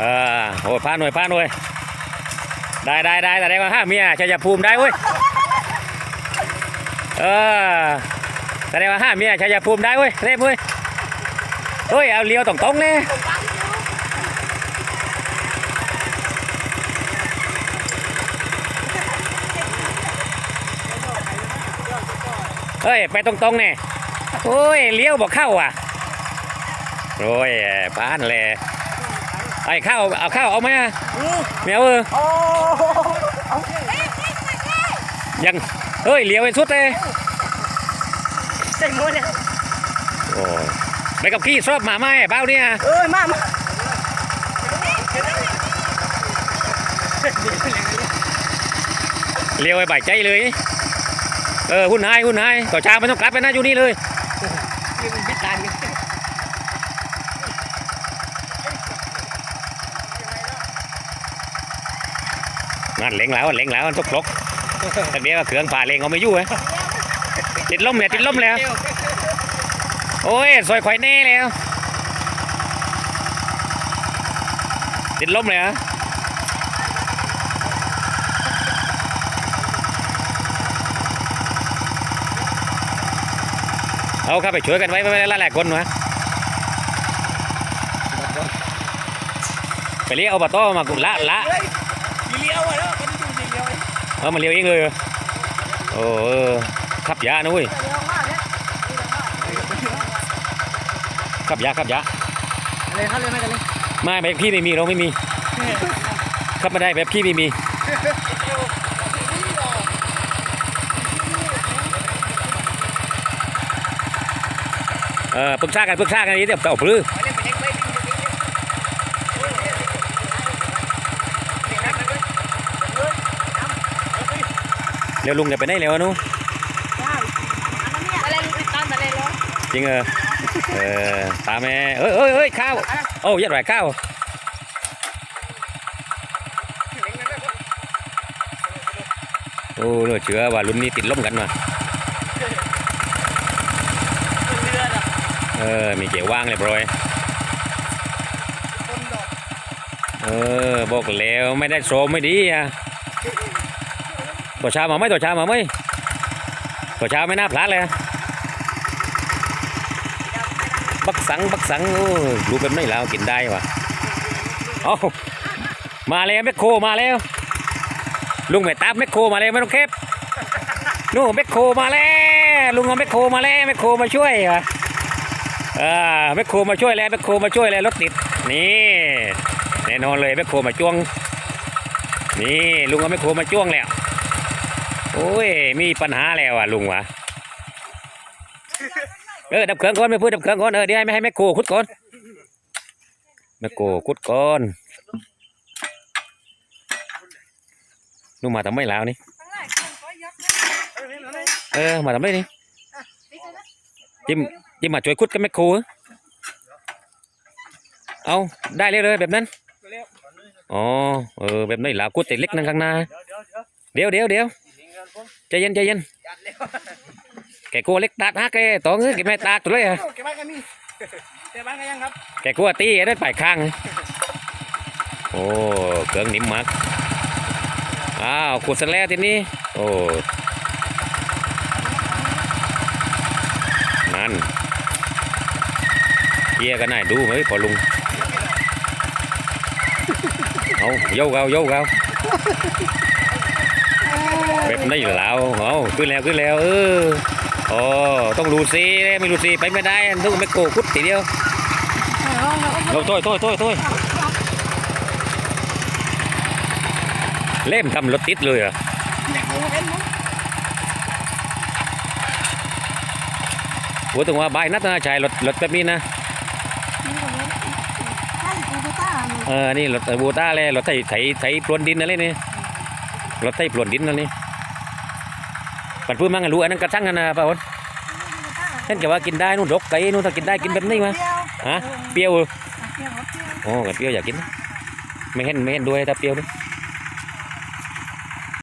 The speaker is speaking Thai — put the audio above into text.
เออโอ้ยพาหน่วยพาหน่วย ได้ได้ได้แต่ได้ว่าห้าเมียชัยภูมิได้เว้ย เออแต่ได้ว่าห้าเมียชัยภูมิได้เว้ยเรียบเว้ย เฮ้ย เอาเลี้ยวตรงๆเลยเฮ้ย ไปตรงๆเนี่ยโอ้ย เลี้ยวบอกเข้าอะ โอ้ยพานเลย ไอ้ข้าวเอาข้าวเอาไหมอะไม่เอาเออโอ้ยังเฮ้ยเลี้ยวไปสุดเลยเต็มหมดเลยโอ้ยไปกับขี้ชอบหมาไหมเบ้าเนี่ยเอ้ยมามาเลี้ยวไปบ่ายใจเลย เออหุ่นหายหุ่นหายต่อช้าไม่ต้องกลับไปนะอยู่นี่เลย นี่มันพิจารณ์ นั่นเล็งแล้วเล็งแล้วทุกครกแต่เดียวเครื่องป่าเล็งเอาไม่อยู่เว้ยติดลมเนี่ยติดลมแล้วโอ้ยสวยข่อยแน่แล้วติดลมเลยเหรอเอาเข้าไปช่วยกันไว้ไม่ได้หลายๆคนวะไปเรียกเอาบะโต้มากุละละ เฮ้ยทีเลี้ยวอะเนาะมันอยู่ทีเลี้ยวเอามาเลี้ยวเองเลยเหรอโอ้เออขับยานะเว้ยเลี้ยวมากเนี่ยขับยาขับยาอะไรครับเลยไม่กันเลยไม่แบบพี่ไม่มีเราไม่มีขับมาได้แบบพี่ไม่มีเออปรึกษากันปรึกษากันนี้เดี๋ยวเต่าปลื้อ เร็วลุงเดี๋ยวไปไหนเร็วอะหนูอะไรติดตามอะไรเหรอจริงเออเออตามแม่เอ้ยเอ้ยเอ้ยข้าวโอ้ยัดไหวข้าวโอ้เหลือเชื่อว่ารุ่นนี้ติดล้มกันมาเรือน่ะเออ มีเกี่ยวว่างเลยบรอยคนดอกเออ บอกแล้วไม่ได้โซมไม่ดีอะ ตัวเช้ามาไหมตัวเช้ามาไหมตัวเช้าไม่น่าพลาดเลยบักสังบักสังโอ้ยรู้เป็นไม่แล้วกินได้วะเอ้ามาแล้วแมคโครมาแล้ว ลุงแม่ตาแมคโครมาแล้วไม่ต้องเก็บนู่นแมคโครมาแล้วลุงเอาแมคโครมาแล้วแมคโครมาช่วยวะอ่าแมคโครมาช่วยแล้วแมคโครมาช่วยแล้วรถติดนี่แน่นอนเลยแมคโครมาจ้วง นี่ลุงเอาแมคโครมาจ้วงแล้ว โอ้ย มีปัญหาแล้วอะลุงวะเออดับเครื่องก่อนไม่พูดดับเครื่องก่อนเออเดี๋ยวให้ไม่ให้แมคโครขุดก่อนแมคโครขุดก่อนลุงมาทำไมแล้วนี่เออมาทำไมนี่จิ้มจิ้มมาช่วยคุดกับแมคโครเอาได้เลยเลยแบบนั้นอ๋อเออแบบนี้หลาคุดแต่เล็กนั่งข้างหน้าเดียวเดียวเดี๋ยวเดี๋ยวเดี๋ยว ใจเย็นใจเย็นจัดเร็วแกกลัวเล็กตากฮักแกตองเอ้ยแกไม่ตากตัวเลยอะเก็บบ้านกันนี่เก็บบ้านกันยังครับแกกลัวตีไอ้ได้ปลายข้างเลยโอ้เครื่องนิ่มมากอ้าวขุดเสร็จแล้วทีนี้โอ้นั่นเกียร์กันหน่อยดูไหมพอลุงเอาโยกเอาโยกเอา แบบนี้แล้วเอาขึ้นแล้วขึ้นแล้ว เออโอ้ต้องรูซีไม่รูซีไปไม่ได้ต้องไม่โกคุดทีเดียวเราโต้ยโต้ยโต้ยโต้ยเล่มทำรถติดเลยเหรอะอยากรู้เห็นมั้งโอ้ถึงว่าใบนัดนะชายรถรถแบบนี้นะเออนี่รถบูต้าเลยรถไถไถไถพรวนดินอะไรนี่รถไถพรวนดินอะไรนี่ ปันพื้นมั่งอะรู้อันนั้นกระทั่งกันนะป่าวะเห็นแกว่ากินได้นู่นดกไก่นู่นถ้ากินได้กินแบบนี้มาฮะเปรี้ยวเหรอโอ้กับเปรี้ยวอยากกินนะไม่เห็นไม่เห็นด้วยถ้าเปรี้ยวด้วย